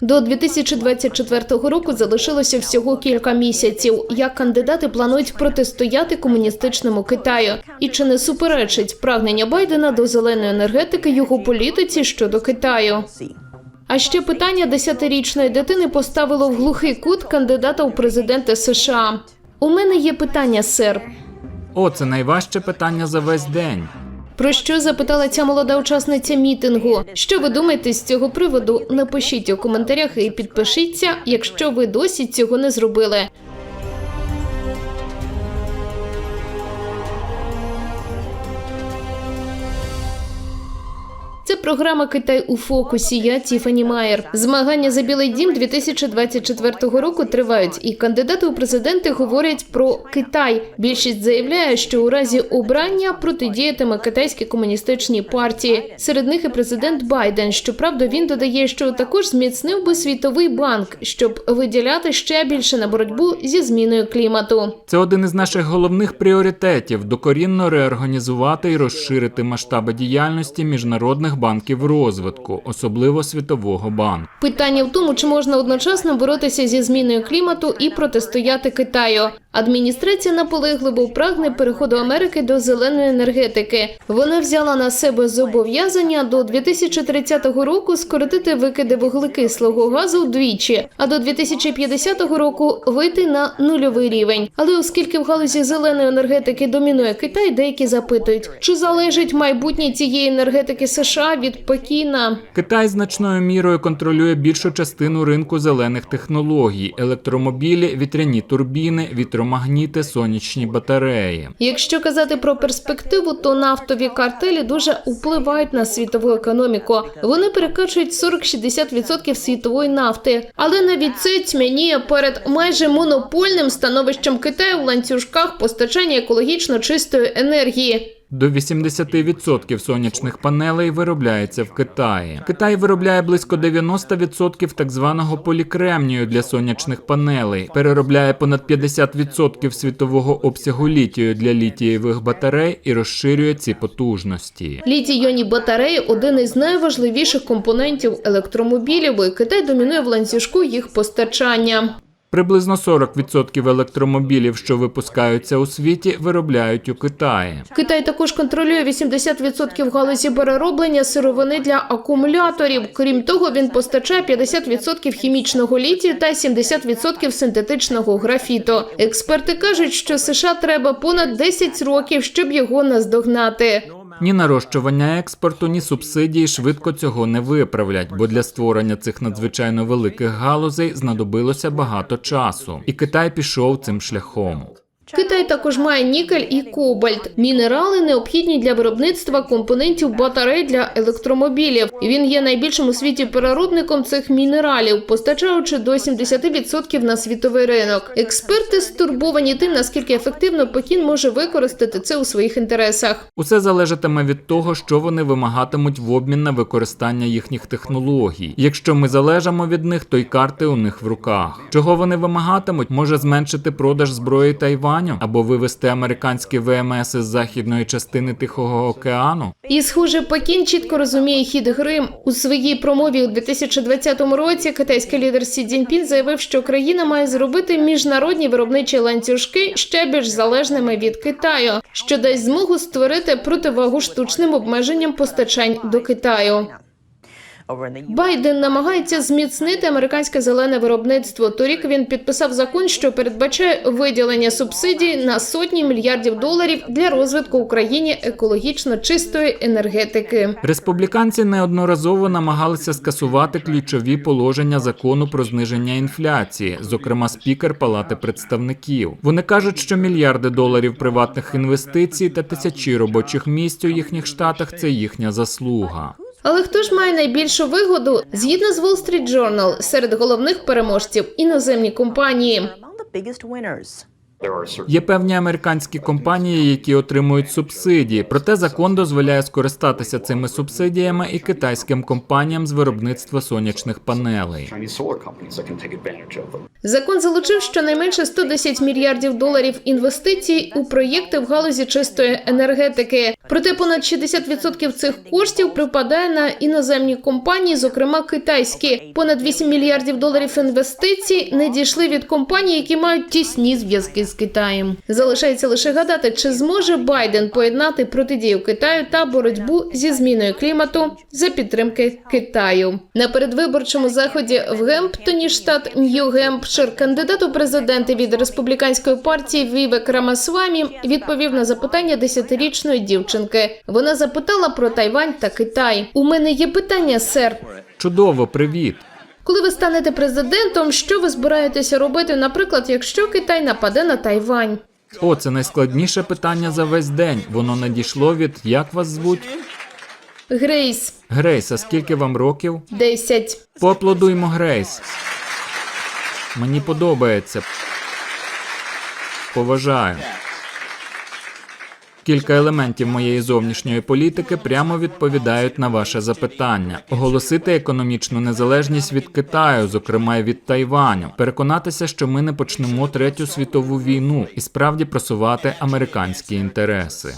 До 2024 року залишилося всього кілька місяців. Як кандидати планують протистояти комуністичному Китаю? І чи не суперечить прагнення Байдена до зеленої енергетики його політиці щодо Китаю? А ще питання десятирічної дитини поставило в глухий кут кандидата у президенти США. У мене є питання, сер. О, це найважче питання за весь день. Про що запитала ця молода учасниця мітингу? Що ви думаєте з цього приводу? Напишіть у коментарях і підпишіться, якщо ви досі цього не зробили. Програма Китай у фокусі. Я Тіфані Майер. Змагання за білий дім 2024 року тривають, і кандидати у президенти говорять про Китай. Більшість заявляє, що у разі обрання протидіятиме китайській комуністичній партії. Серед них і президент Байден. Щоправда, він додає, що також зміцнив би світовий банк, щоб виділяти ще більше на боротьбу зі зміною клімату. Це один із наших головних пріоритетів докорінно реорганізувати і розширити масштаби діяльності міжнародних банків розвитку, особливо Світового банку. Питання в тому, чи можна одночасно боротися зі зміною клімату і протистояти Китаю. Адміністрація наполегливо прагне переходу Америки до зеленої енергетики. Вона взяла на себе зобов'язання до 2030 року скоротити викиди вуглекислого газу вдвічі, а до 2050 року вийти на нульовий рівень. Але оскільки в галузі зеленої енергетики домінує Китай, деякі запитують, чи залежить майбутнє цієї енергетики США від Пекіна. Китай значною мірою контролює більшу частину ринку зелених технологій: електромобілі, вітряні турбіни, вітромагніти, сонячні батареї. Якщо казати про перспективу, то нафтові картелі дуже впливають на світову економіку. Вони перекачують 40-60% світової нафти. Але навіть це тьмяніє перед майже монопольним становищем Китаю в ланцюжках постачання екологічно чистої енергії. До 80% сонячних панелей виробляється в Китаї. Китай виробляє близько 90% так званого полікремнію для сонячних панелей, переробляє понад 50% світового обсягу літію для літієвих батарей і розширює ці потужності. Літій-іонні батареї один із найважливіших компонентів електромобілів. і Китай домінує в ланцюжку їх постачання. Приблизно 40% електромобілів, що випускаються у світі, виробляють у Китаї. Китай також контролює 80% галузі перероблення сировини для акумуляторів. Крім того, він постачає 50% хімічного літію та 70% синтетичного графіту. Експерти кажуть, що США треба понад 10 років, щоб його наздогнати. Ні нарощування експорту, ні субсидії швидко цього не виправлять, бо для створення цих надзвичайно великих галузей знадобилося багато часу, і Китай пішов цим шляхом. Китай також має нікель і кобальт мінерали необхідні для виробництва компонентів батарей для електромобілів. Він є найбільшим у світі переробником цих мінералів, постачаючи до 70% на світовий ринок. Експерти стурбовані тим, наскільки ефективно Пекін може використати це у своїх інтересах. Усе залежатиме від того, що вони вимагатимуть в обмін на використання їхніх технологій. Якщо ми залежимо від них, то й карти у них в руках. Чого вони вимагатимуть, може зменшити продаж зброї Тайваню або вивести американські ВМС із західної частини Тихого океану. І, схоже, Пекін чітко розуміє хід гри. У своїй промові у 2020 році китайський лідер Сі Цзіньпін заявив, що країна має зробити міжнародні виробничі ланцюжки ще більш залежними від Китаю, що дасть змогу створити противагу штучним обмеженням постачань до Китаю. Байден намагається зміцнити американське зелене виробництво. Торік він підписав закон, що передбачає виділення субсидій на сотні мільярдів доларів для розвитку Україні екологічно чистої енергетики. Республіканці неодноразово намагалися скасувати ключові положення закону про зниження інфляції, зокрема спікер Палати представників. Вони кажуть, що мільярди доларів приватних інвестицій та тисячі робочих місць у їхніх штатах це їхня заслуга. Але хто ж має найбільшу вигоду? Згідно з Wall Street Journal, серед головних переможців іноземні компанії. Є певні американські компанії, які отримують субсидії, проте закон дозволяє скористатися цими субсидіями і китайським компаніям з виробництва сонячних панелей. Закон залучив щонайменше 110 мільярдів доларів інвестицій у проєкти в галузі чистої енергетики. Проте понад 60% цих коштів припадає на іноземні компанії, зокрема китайські. Понад 8 мільярдів доларів інвестицій не дійшли від компаній, які мають тісні зв'язки з Китаєм. Залишається лише гадати, чи зможе Байден поєднати протидію Китаю та боротьбу зі зміною клімату за підтримки Китаю. На передвиборчому заході в Гемптоні, штат Нью-Гемпшир, кандидат у президенти від республіканської партії Вівек Рамасвамі відповів на запитання десятирічної дівчинки. Вона запитала про Тайвань та Китай. У мене є питання, сер. Чудово, привіт. Коли ви станете президентом, що ви збираєтеся робити, наприклад, якщо Китай нападе на Тайвань? О, це найскладніше питання за весь день. Воно надійшло від як вас звуть? Грейс, Грейс, а скільки вам років? 10. Поаплодуймо Грейс. Мені подобається. Поважаю. Кілька елементів моєї зовнішньої політики прямо відповідають на ваше запитання: оголосити економічну незалежність від Китаю, зокрема й від Тайваню, переконатися, що ми не почнемо третю світову війну і справді просувати американські інтереси.